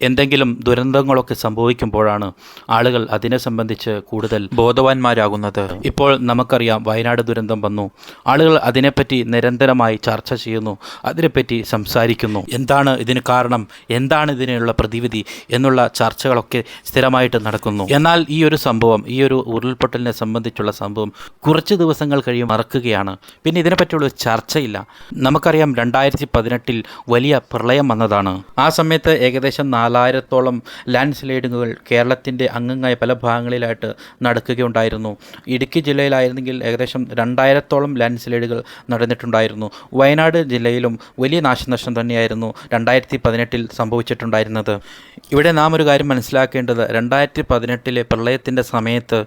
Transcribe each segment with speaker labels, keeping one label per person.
Speaker 1: എന്തെങ്കിലും ദുരന്തങ്ങളൊക്കെ സംഭവിക്കുമ്പോഴാണ് ആളുകൾ അതിനെ സംബന്ധിച്ച് കൂടുതൽ ബോധവാന്മാരാകുന്നത്. ഇപ്പോൾ നമുക്കറിയാം വയനാട് ദുരന്തം വന്നു. ആളുകൾ അതിനെപ്പറ്റി നിരന്തരമായി ചർച്ച ചെയ്യുന്നു അതിനെപ്പറ്റി സംസാരിക്കുന്നു. എന്താണ് ഇതിന് കാരണം? എന്താണ് ഇതിനുള്ള പ്രതിവിധി? എന്നുള്ള ചർച്ചകളൊക്കെ സ്ഥിരമായിട്ട് നടക്കുന്നു. എന്നാൽ ഈ ഒരു സംഭവം ഈ ഒരു ഉരുൾപൊട്ടലിനെ സംബന്ധിച്ചുള്ള സംഭവം കുറച്ച് ദിവസങ്ങൾ കഴിയും മറക്കുകയാണ്. പിന്നെ ഇതിനെപ്പറ്റിയുള്ള ചർച്ചയില്ല. നമുക്കറിയാം രണ്ടായിരത്തി പതിനെട്ടിൽ വലിയ പ്രളയം വന്നതാണ്. ആ സമയത്ത് ഏകദേശം നാലായിരത്തോളം ലാൻഡ് സ്ലൈഡിങ്ങുകൾ കേരളത്തിന്റെ അംഗങ്ങളായ പല ഭാഗങ്ങളിലായിട്ട് നടക്കുകയുണ്ടായിരുന്നു. ഇടുക്കി ജില്ലയിലായിരുന്നെങ്കിൽ ഏകദേശം രണ്ടായിരത്തോളം ലാൻഡ് സ്ലൈഡുകൾ നടന്നിട്ടുണ്ടായിരുന്നു. വയനാട് ജില്ലയിലും വലിയ നാശനഷ്ടം തന്നെയായിരുന്നു രണ്ടായിരത്തി പതിനെട്ടിൽ സംഭവിച്ചിട്ടുണ്ടായിരുന്നത്. ഇവിടെ നാം ഒരു കാര്യം മനസ്സിലാക്കേണ്ടത്. രണ്ടായിരത്തി പതിനെട്ടിലെ പ്രളയത്തിന്റെ സമയത്ത്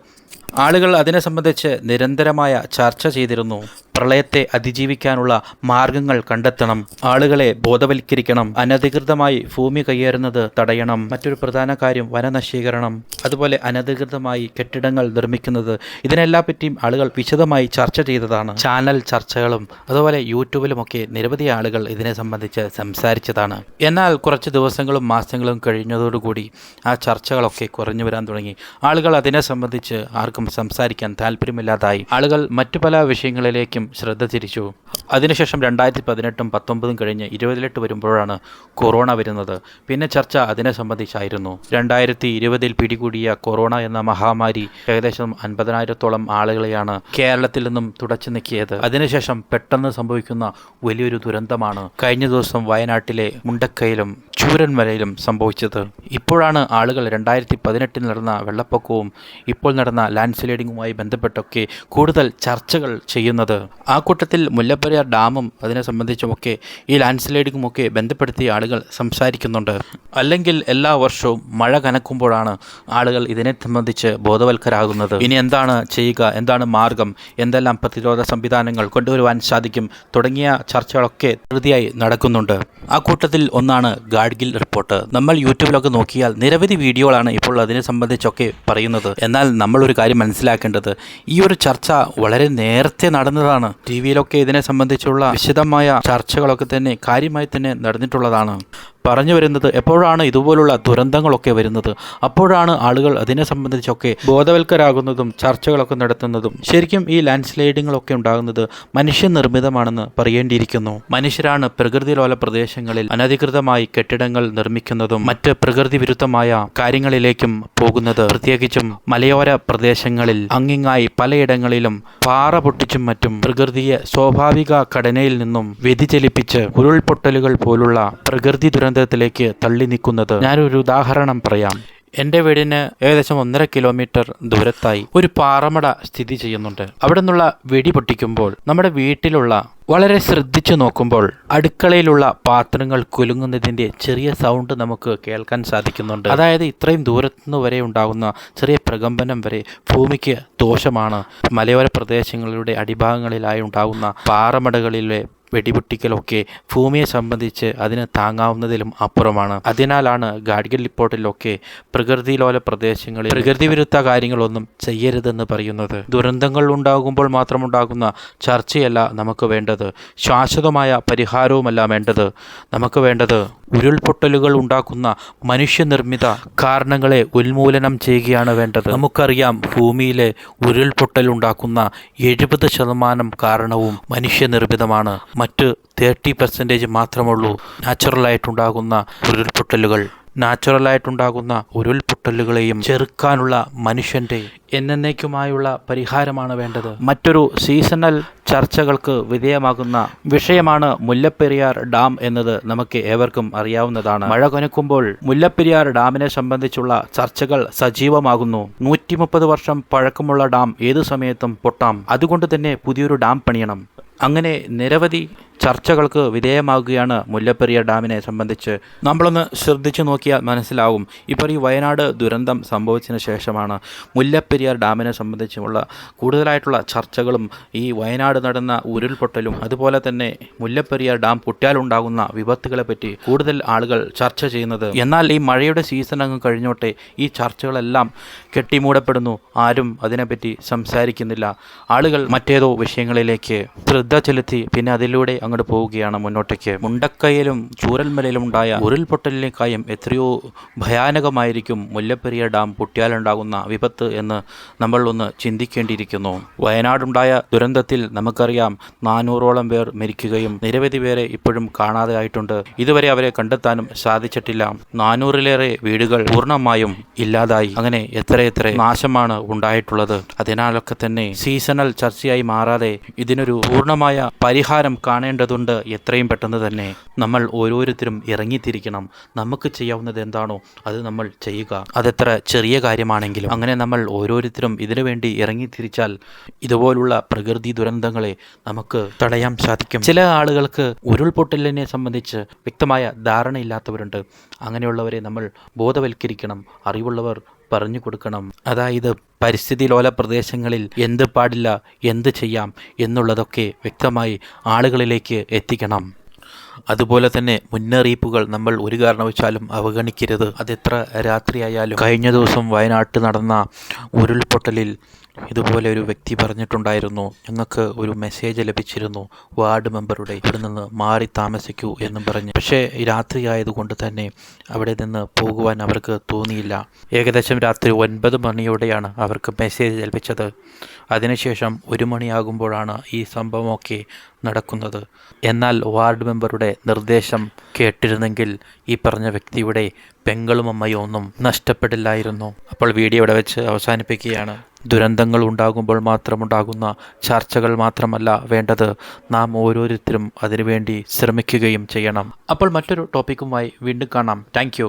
Speaker 1: ആളുകൾ അതിനെ സംബന്ധിച്ച് നിരന്തരമായ ചർച്ച ചെയ്തിരുന്നു. പ്രളയത്തെ അതിജീവിക്കാനുള്ള മാർഗങ്ങൾ കണ്ടെത്തണം. ആളുകളെ ബോധവൽക്കരിക്കണം. അനധികൃതമായി ഭൂമി കയ്യേറുന്നത് തടയണം. മറ്റൊരു പ്രധാന കാര്യം വനനശീകരണം. അതുപോലെ അനധികൃതമായി കെട്ടിടങ്ങൾ നിർമ്മിക്കുന്നത്. ഇതിനെല്ലാം പറ്റിയും ആളുകൾ വിശദമായി ചർച്ച ചെയ്തതാണ്. ചാനൽ ചർച്ചകളും അതുപോലെ യൂട്യൂബിലുമൊക്കെ നിരവധി ആളുകൾ ഇതിനെ സംബന്ധിച്ച് സംസാരിച്ചതാണ്. എന്നാൽ കുറച്ച് ദിവസങ്ങളും മാസങ്ങളും കഴിഞ്ഞതോടുകൂടി ആ ചർച്ചകളൊക്കെ കുറഞ്ഞു വരാൻ തുടങ്ങി. ആളുകൾ അതിനെ സംബന്ധിച്ച് ആർക്കും സംസാരിക്കാൻ താല്പര്യമില്ലാതായി ആളുകൾ മറ്റു പല വിഷയങ്ങളിലേക്കും ശ്രദ്ധ തിരിച്ചു. അതിനുശേഷം രണ്ടായിരത്തി പതിനെട്ടും പത്തൊമ്പതും കഴിഞ്ഞ് ഇരുപതിലെട്ട് വരുമ്പോഴാണ് കൊറോണ വരുന്നത്. പിന്നെ ചർച്ച അതിനെ സംബന്ധിച്ചായിരുന്നു. രണ്ടായിരത്തി ഇരുപതിൽ പിടികൂടിയ കൊറോണ എന്ന മഹാമാരി ഏകദേശം അൻപതിനായിരത്തോളം ആളുകളെയാണ് കേരളത്തിൽ നിന്നും തുടച്ചു നീക്കിയത്. അതിനുശേഷം പെട്ടെന്ന് സംഭവിക്കുന്ന വലിയൊരു ദുരന്തമാണ്. കഴിഞ്ഞ ദിവസം വയനാട്ടിലെ മുണ്ടക്കയിലും ചൂരന്മലയിലും സംഭവിച്ചത്. ഇപ്പോഴാണ് ആളുകൾ രണ്ടായിരത്തി പതിനെട്ടിൽ നടന്ന വെള്ളപ്പൊക്കവും ഇപ്പോൾ നടന്ന ലാൻഡ് സ്ലൈഡിങ്ങുമായി ബന്ധപ്പെട്ടൊക്കെ കൂടുതൽ ചർച്ചകൾ ചെയ്യുന്നത്. ആ കൂട്ടത്തിൽ മുല്ലപ്പെരിയാർ ഡാമും അതിനെ സംബന്ധിച്ചുമൊക്കെ ഈ ലാൻഡ് സ്ലൈഡിങ്ങുമൊക്കെ ബന്ധപ്പെടുത്തി ആളുകൾ സംസാരിക്കുന്നുണ്ട്. അല്ലെങ്കിൽ എല്ലാ വർഷവും മഴ കനക്കുമ്പോഴാണ് ആളുകൾ ഇതിനെ സംബന്ധിച്ച് ബോധവൽക്കരാകുന്നത്. ഇനി എന്താണ് ചെയ്യുക? എന്താണ് മാർഗം? എന്തെല്ലാം പ്രതിരോധ സംവിധാനങ്ങൾ കൊണ്ടുവരുവാൻ സാധിക്കും? തുടങ്ങിയ ചർച്ചകളൊക്കെ ധൃതിയായി നടക്കുന്നുണ്ട്. ആ കൂട്ടത്തിൽ ഒന്നാണ് ഗാഡ്ഗിൽ റിപ്പോർട്ട് നമ്മൾ യൂട്യൂബിലൊക്കെ നോക്കിയാൽ നിരവധി വീഡിയോകളാണ് ഇപ്പോൾ അതിനെ സംബന്ധിച്ചൊക്കെ പറയുന്നത്. എന്നാൽ നമ്മൾ ഒരു കാര്യം മനസ്സിലാക്കേണ്ടത് ഈ ഒരു ചർച്ച വളരെ നേരത്തെ നടന്നതാണ്. ടി വിയിലൊക്കെ ഇതിനെ സംബന്ധിച്ചുള്ള വിശദമായ ചർച്ചകളൊക്കെ തന്നെ കാര്യമായി തന്നെ നടന്നിട്ടുള്ളതാണ്. പറഞ്ഞു വരുന്നത് എപ്പോഴാണ് ഇതുപോലുള്ള ദുരന്തങ്ങളൊക്കെ വരുന്നത്? അപ്പോഴാണ് ആളുകൾ അതിനെ സംബന്ധിച്ചൊക്കെ ബോധവൽക്കരാകുന്നതും ചർച്ചകളൊക്കെ നടത്തുന്നതും ശരിക്കും ഈ ലാൻഡ് സ്ലൈഡിങ്ങളൊക്കെ ഉണ്ടാകുന്നത് മനുഷ്യനിർമ്മിതമാണെന്ന് പറയേണ്ടിയിരിക്കുന്നു. മനുഷ്യരാണ് പ്രകൃതി ലോല പ്രദേശങ്ങളിൽ അനധികൃതമായി കെട്ടിടങ്ങൾ നിർമ്മിക്കുന്നതും മറ്റ് പ്രകൃതി വിരുദ്ധമായ കാര്യങ്ങളിലേക്കും പോകുന്നത്. പ്രത്യേകിച്ചും മലയോര പ്രദേശങ്ങളിൽ അങ്ങിങ്ങായി പലയിടങ്ങളിലും പാറ പൊട്ടിച്ചും മറ്റും പ്രകൃതിയെ സ്വാഭാവിക ഘടനയിൽ നിന്നും വ്യതിചലിപ്പിച്ച് ഉരുൾപൊട്ടലുകൾ പോലുള്ള പ്രകൃതി ദുരന്തത്തിലേക്ക് തള്ളി നിൽക്കുന്നത്. ഞാനൊരു ഉദാഹരണം പറയാം. എന്റെ വീടിന് ഏകദേശം ഒന്നര കിലോമീറ്റർ ദൂരത്തായി ഒരു പാറമട സ്ഥിതി ചെയ്യുന്നുണ്ട്. അവിടെ നിന്നുള്ള വെടി പൊട്ടിക്കുമ്പോൾ നമ്മുടെ വീട്ടിലുള്ള വളരെ ശ്രദ്ധിച്ചു നോക്കുമ്പോൾ അടുക്കളയിലുള്ള പാത്രങ്ങൾ കുലുങ്ങുന്നതിന്റെ ചെറിയ സൗണ്ട് നമുക്ക് കേൾക്കാൻ സാധിക്കുന്നുണ്ട്. അതായത് ഇത്രയും ദൂരത്തുനിന്ന് വരെ ഉണ്ടാകുന്ന ചെറിയ പ്രകമ്പനം വരെ ഭൂമിക്ക് ദോഷമാണ്. മലയോര പ്രദേശങ്ങളുടെ അടിഭാഗങ്ങളിലായി ഉണ്ടാകുന്ന പാറമടകളിലെ വെടിപൊട്ടിക്കലൊക്കെ ഭൂമിയെ സംബന്ധിച്ച് അതിന് താങ്ങാവുന്നതിലും അപ്പുറമാണ്. അതിനാലാണ് ഗാഡ്ഗിൽ റിപ്പോർട്ടിലൊക്കെ പ്രകൃതിലോല പ്രദേശങ്ങളിൽ പ്രകൃതി വിരുദ്ധ കാര്യങ്ങളൊന്നും ചെയ്യരുതെന്ന് പറയുന്നത്. ദുരന്തങ്ങൾ ഉണ്ടാകുമ്പോൾ മാത്രമുണ്ടാകുന്ന ചർച്ചയല്ല നമുക്ക് വേണ്ടത്. ശാശ്വതമായ പരിഹാരവുമല്ല വേണ്ടത്. നമുക്ക് വേണ്ടത് ഉരുൾപൊട്ടലുകൾ ഉണ്ടാക്കുന്ന മനുഷ്യനിർമ്മിത കാരണങ്ങളെ ഉന്മൂലനം ചെയ്യുകയാണ് വേണ്ടത്. നമുക്കറിയാം ഭൂമിയിലെ ഉരുൾപൊട്ടൽ ഉണ്ടാക്കുന്ന എഴുപത് ശതമാനം കാരണവും മനുഷ്യനിർമ്മിതമാണ്. മറ്റ് തേർട്ടി പെർസെന്റേജ് മാത്രമുള്ളൂ. നാച്ചുറലായിട്ടുണ്ടാകുന്ന ഉരുൾപൊട്ടലുകൾ. നാച്ചുറലായിട്ടുണ്ടാകുന്ന ഉരുൾപൊട്ടലുകളെയും ചെറുക്കാനുള്ള മനുഷ്യന്റെ എന്നേക്കുമായുള്ള പരിഹാരമാണ് വേണ്ടത്. മറ്റൊരു സീസണൽ ചർച്ചകൾക്ക് വിധേയമാകുന്ന വിഷയമാണ് മുല്ലപ്പെരിയാർ ഡാം എന്നത് നമുക്ക് ഏവർക്കും അറിയാവുന്നതാണ്. മഴ കനക്കുമ്പോൾ മുല്ലപ്പെരിയാർ ഡാമിനെ സംബന്ധിച്ചുള്ള ചർച്ചകൾ സജീവമാകുന്നു. നൂറ്റി വർഷം പഴക്കമുള്ള ഡാം ഏതു സമയത്തും പൊട്ടാം. അതുകൊണ്ട് തന്നെ പുതിയൊരു ഡാം പണിയണം. അങ്ങനെ നിരവധി ചർച്ചകൾക്ക് വിധേയമാകുകയാണ് മുല്ലപ്പെരിയാർ ഡാമിനെ സംബന്ധിച്ച്. നമ്മളൊന്ന് ശ്രദ്ധിച്ചു നോക്കിയാൽ മനസ്സിലാവും. ഇപ്പോൾ ഈ വയനാട് ദുരന്തം സംഭവിച്ചതിന് ശേഷമാണ് മുല്ലപ്പെരിയാർ ഡാമിനെ സംബന്ധിച്ചുമുള്ള കൂടുതലായിട്ടുള്ള ചർച്ചകളും ഈ വയനാട് നടന്ന ഉരുൾപൊട്ടലും അതുപോലെ തന്നെ മുല്ലപ്പെരിയാർ ഡാം പൊട്ടിയാലുണ്ടാകുന്ന വിപത്തുകളെ പറ്റി കൂടുതൽ ആളുകൾ ചർച്ച ചെയ്യുന്നത്. എന്നാൽ ഈ മഴയുടെ സീസൺ അങ്ങ് കഴിഞ്ഞോട്ടെ ഈ ചർച്ചകളെല്ലാം കെട്ടിമൂടപ്പെടുന്നു. ആരും അതിനെപ്പറ്റി സംസാരിക്കുന്നില്ല. ആളുകൾ മറ്റേതോ വിഷയങ്ങളിലേക്ക് ശ്രദ്ധ ശ്രദ്ധ ചെലുത്തി പിന്നെ അതിലൂടെ അങ്ങോട്ട് പോവുകയാണ് മുന്നോട്ടേക്ക്. മുണ്ടക്കയിലും ചൂരൽമലയിലും ഉണ്ടായ ഉരുൾപൊട്ടലിനേക്കായും എത്രയോ ഭയാനകമായിരിക്കും. മുല്ലപ്പെരിയ ഡാം പൊട്ടിയാലുണ്ടാകുന്ന വിപത്ത് എന്ന് നമ്മൾ ഒന്ന് ചിന്തിക്കേണ്ടിയിരിക്കുന്നു. വയനാടുണ്ടായ ദുരന്തത്തിൽ നമുക്കറിയാം നാനൂറോളം പേർ മരിക്കുകയും നിരവധി പേരെ ഇപ്പോഴും കാണാതെ ആയിട്ടുണ്ട്. ഇതുവരെ അവരെ കണ്ടെത്താനും സാധിച്ചിട്ടില്ല. നാനൂറിലേറെ വീടുകൾ പൂർണമായും ഇല്ലാതായി. അങ്ങനെ എത്രയെത്ര നാശമാണ് ഉണ്ടായിട്ടുള്ളത്. അതിനാലൊക്കെ തന്നെ സീസണൽ ചർച്ചയായി മാറാതെ ഇതിനൊരു പൂർണമായ പരിഹാരം കാണേണ്ടതുണ്ട്. എത്രയും പെട്ടെന്ന് തന്നെ നമ്മൾ ഓരോരുത്തരും ഇറങ്ങിത്തിരിക്കണം. നമുക്ക് ചെയ്യാവുന്നത് എന്താണോ അത് നമ്മൾ ചെയ്യുക. അതെത്ര ചെറിയ കാര്യമാണെങ്കിലും അങ്ങനെ നമ്മൾ ഓരോരുത്തരും ഇതിനു വേണ്ടി ഇറങ്ങിത്തിരിച്ചാൽ ഇതുപോലുള്ള പ്രകൃതി ദുരന്തങ്ങളെ നമുക്ക് തടയാൻ സാധിക്കും. ചില ആളുകൾക്ക് ഉരുൾപൊട്ടലിനെ സംബന്ധിച്ച് വ്യക്തമായ ധാരണയില്ലാത്തവരുണ്ട്. അങ്ങനെയുള്ളവരെ നമ്മൾ ബോധവൽക്കരിക്കണം. അറിവുള്ളവർ പറഞ്ഞു കൊടുക്കണം. അതായത് പരിസ്ഥിതി ലോല പ്രദേശങ്ങളിൽ എന്ത് പാടില്ല എന്ത് ചെയ്യാം എന്നുള്ളതൊക്കെ വ്യക്തമായി ആളുകളിലേക്ക് എത്തിക്കണം. അതുപോലെ തന്നെ മുന്നറിയിപ്പുകൾ നമ്മൾ ഒരു കാരണവശാലും അവഗണിക്കരുത്. അതെത്ര രാത്രിയായാലും. കഴിഞ്ഞ ദിവസം വയനാട്ടിൽ നടന്ന ഉരുൾപൊട്ടലിൽ ഇതുപോലെ ഒരു വ്യക്തി പറഞ്ഞിട്ടുണ്ടായിരുന്നു. ഞങ്ങൾക്ക് ഒരു മെസ്സേജ് ലഭിച്ചിരുന്നു. വാർഡ് മെമ്പറുടെ ഇവിടെ നിന്ന് മാറി താമസിക്കൂ എന്നും പറഞ്ഞു. പക്ഷേ രാത്രി ആയതുകൊണ്ട് തന്നെ അവിടെ നിന്ന് പോകുവാൻ അവർക്ക് തോന്നിയില്ല. ഏകദേശം രാത്രി ഒൻപത് മണിയോടെയാണ് അവർക്ക് മെസ്സേജ് ലഭിച്ചത്. അതിനുശേഷം ഒരു മണിയാകുമ്പോഴാണ് ഈ സംഭവമൊക്കെ നടക്കുന്നത്. എന്നാൽ വാർഡ് മെമ്പറുടെ നിർദ്ദേശം കേട്ടിരുന്നെങ്കിൽ ഈ പറഞ്ഞ വ്യക്തിയുടെ പെങ്ങളും അമ്മയും ഒന്നും നഷ്ടപ്പെടില്ലായിരുന്നു. അപ്പോൾ വീഡിയോ ഇവിടെ വെച്ച് അവസാനിപ്പിക്കുകയാണ്. ദുരന്തങ്ങൾ ഉണ്ടാകുമ്പോൾ മാത്രമുണ്ടാകുന്ന ചർച്ചകൾ മാത്രമല്ല വേണ്ടത് നാം ഓരോരുത്തരും അതിനുവേണ്ടി ശ്രമിക്കുകയും ചെയ്യണം. അപ്പോൾ മറ്റൊരു ടോപ്പിക്കുമായി വീണ്ടും കാണാം. താങ്ക്